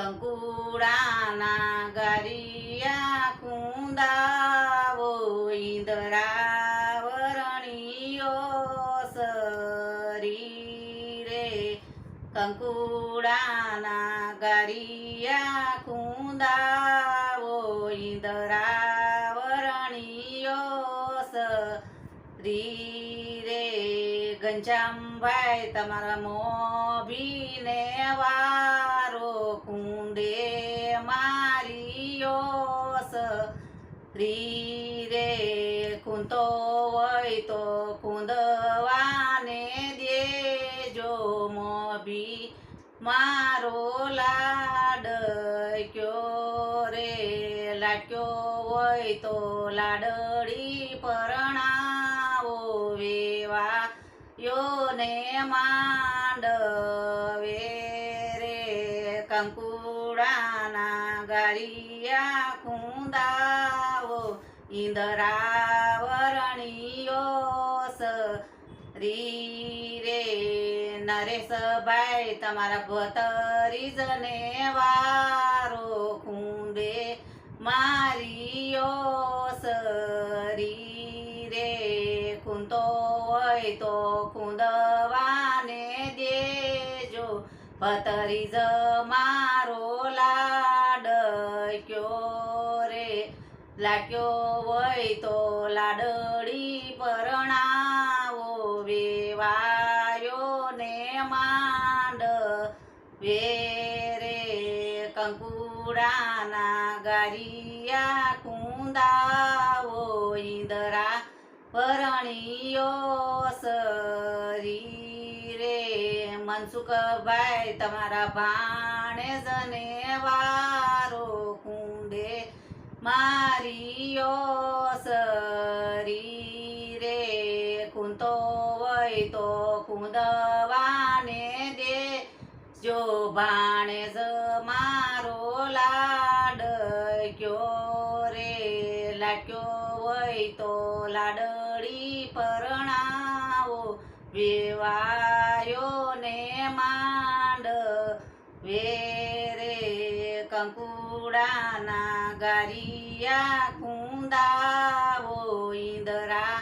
કંકુડાના ગરિયા કુંદાવો ઇન્દરાવરણીયો સરી રે. કંકુડાના ગરિયા કુંદાવો ઇન્દરાવરણીયો સરી રે. ઘનશ્યામભાઈ, તમારા મોભીને વારો કુંડે મારિયો રી રે કુંતો હોય તો કુંદવાને દેજો મોભી. મારો લાડ કયો રે? લાડ્યો હોય તો લાડડી પરણાવો વેવા યોને માંડવે. કંકુડાના ગારિયા કુંદાવો ઇન્દરાવરણીયો રી રે નરેશભાઈ તમારા ભતરીજને વારો કુંડે મારિયો સરી રે કુંતો હોય તો કુંદવાને દેજો. મારો લાડ કયો રે, લાગ્યો હોય તો લાડડી પરણાવો, વેવાયો ને માંડ. વેરે કંકુડાના ગારિયા કુંદાવો, ઈંદરા પરણીયો મનસુખભાઈ તમારા ભાણેજને વારો કુંડે મારીયો સરી રે કુંતો હોય તો કુંદવાને દે. જો ભાણેજ મારો લાડ ક્યો રે લાક્યો હોય તો લાડડી પરણાવો વેવાયો વેરે કંકુડાના ગારિયા કુંદાવો ઇન્દરા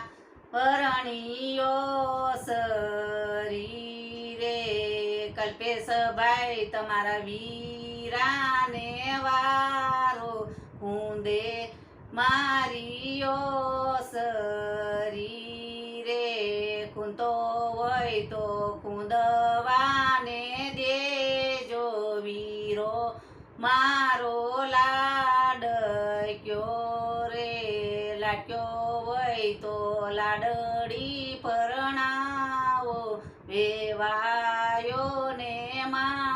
પરણીયો સરી રે. કલ્પેશભાઈ તમારા વીરાને વારો કુંદે મારિયો સરી રે. કુંતો હોય તો કુંદવાને મારો લાડ ક્યો રે લાડ્યો હોય તો લાડડી પરણાવો વેવાયો ને માંડવે